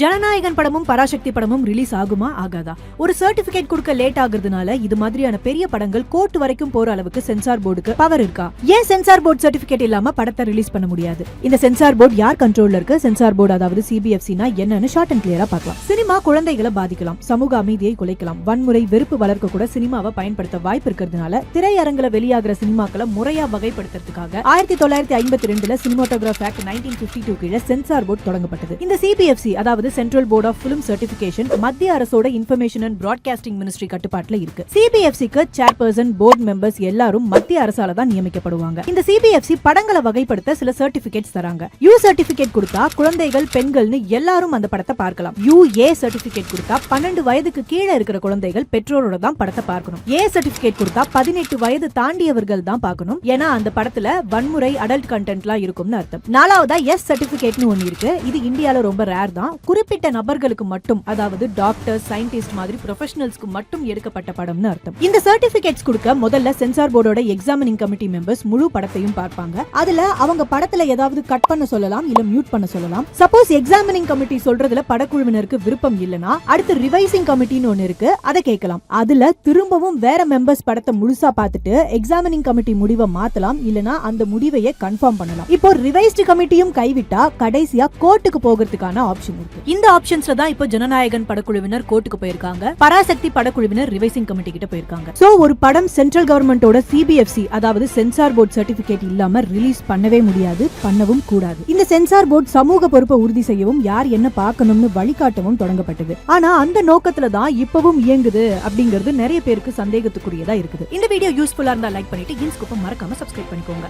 ஜனநாயகன் படமும் பராசக்தி படமும் ரிலீஸ் ஆகுமா? ஆகாதா. ஒரு சர்டிபிகேட் கொடுக்க லேட் ஆகுறதுனால இது மாதிரியான பெரிய படங்கள் கோர்ட் வரைக்கும் போற அளவுக்கு சென்சார் போர்டுக்கு பவர் இருக்கா? ஏன் சென்சார் போர்டு சர்டிபிகேட் இல்லாம படத்தை ரிலீஸ் பண்ண முடியாது? இந்த சென்சார் போர்டு யார் கண்ட்ரோல்ல இருக்கு? சென்சார் போர்டு அதாவது சிபிஎஃப்சினா என்னன்னு ஷார்ட் அண்ட் கிளியரா பார்க்கலாம். சினிமா குழந்தைகளை பாதிக்கலாம் சமூக அமைதியை குலைக்கலாம் வன்முறை வெறுப்பு வளர்க்க கூட சினிமாவை பயன்படுத்த வாய்ப்பு இருக்கிறதுனால திரையரங்குல வெளியாகிற சினிமாக்களை முறையா வகைப்படுத்துறதுக்காக ஆயிரத்தி தொள்ளாயிரத்தி ஐம்பத்தி ரெண்டுல cinematograph act nineteen fifty two கீழே சென்சார் போர்டு தொடங்கப்பட்டது. இந்த சிபிஎஃப்சி அதாவது central board of film certification மத்திய அரசோட இன்ஃபர்மேஷன் அண்ட் பிராட்காஸ்டிங் மினிஸ்ட்ரி கட்டுப்பாட்டுல இருக்கு. சிபிஎஃப்சிக்கு சேர்பர்சன் போர்ட் மெம்பர்ஸ் எல்லாரும் மத்திய அரசால தான் நியமிக்கப்படுவாங்க. இந்த சிபிஎஃப்சி படங்களை வகைப்படுத்த சில சர்டிபிகேட்ஸ் தராங்க. யூ சர்டிபிகேட் கொடுத்தா குழந்தைகள் பெண்கள்னு எல்லாரும் அந்த படத்தை பார்க்கலாம். யூ ஏ சர்டிபிகேட் கொடுத்தா பன்னெண்டு வயதுக்கு கீழே இருக்கிற குழந்தைகள் பெற்றோரோட தான் படத்தை பார்க்கணும். ஏ சர்டிபிகேட் கொடுத்தா பதினெட்டு வயது தாண்டியவர்கள் தான் பார்க்கணும். ஏன்னா அந்த படத்துல வன்முறை அடல்ட் கண்டென்ட்லாம் இருக்கும்னு அர்த்தம். நாலாவதா எஸ் சர்டிபிகேட்னு ஒன்னு இருக்கு. இது இந்தியால ரொம்ப ரேர் தான். குறிப்பிட்ட நபர்களுக்கு மட்டும் அதாவது டாக்டர் சயின்டிஸ்ட் மாதிரி ப்ரொஃபஷனல்ஸ்க்கு மட்டும் எடுக்கப்பட்ட படம்னு அர்த்தம். இந்த சர்டிபிகேட்ஸ் கொடுக்க முதல்ல சென்சார் போர்டோட எக்ஸாமினிங் கமிட்டி மெம்பர்ஸ் முழு படத்தையும் பார்ப்பாங்க. அதுல அவங்க படத்துல ஏதாவது கட் பண்ண சொல்லலாம் இல்ல மியூட் பண்ண சொல்லலாம். சப்போஸ் எக்ஸாமினிங் கமிட்டி சொல்றதுல படக்குழுவினருக்கு விருப்பம் இல்லனா அடுத்து ரிவைசிங் கமிட்டின்னு ஒன்னு இருக்கு அதை கேட்கலாம். அதுல திரும்பவும் வேற மெம்பர்ஸ் படத்தை முழுசா பார்த்துட்டு எக்ஸாமினிங் கமிட்டி முடிவை மாத்தலாம் இல்லனா அந்த முடிவையே கன்ஃபார்ம் பண்ணலாம். இப்போ ரிவைஸ்டு கமிட்டியும் கைவிட்டா கடைசியா கோர்ட்டுக்கு போகிறதுக்கான ஆப்ஷன் இருக்கு. இந்த ஆப்ஷன்ஸ்ல தான் இப்போ ஜனநாயகன் படக்குழுவினர் கோர்ட்டுக்கு போயிருக்காங்க. பராசக்தி படக்குழுவினர் ரிவைசிங் கமிட்டி கிட்ட போயிருக்காங்க. சோ ஒரு படம் சென்ட்ரல் கவர்மெண்டோட சிபிஎஃப்சி அதாவது சென்சார் போர்டு சர்டிபிகேட் இல்லாம ரிலீஸ் பண்ணவே முடியாது பண்ணவும் கூடாது. இந்த சென்சார் போர்டு சமூக பொறுப்பை உறுதி செய்யவும் யார் என்ன பார்க்கணும்னு வழிகாட்டவும் தொடங்கப்பட்டது. ஆனா அந்த நோக்கத்துல தான் இப்பவும் இயங்குது அப்படிங்கிறது நிறைய பேருக்கு சந்தேகத்துக்குரியதா இருக்குது. இந்த வீடியோ யூஸ்ஃபுல்லா இருந்தா லைக் பண்ணிட்டு இன்ஸ்கூப்பை மறக்காம சப்ஸ்கிரைப் பண்ணிக்கோங்க.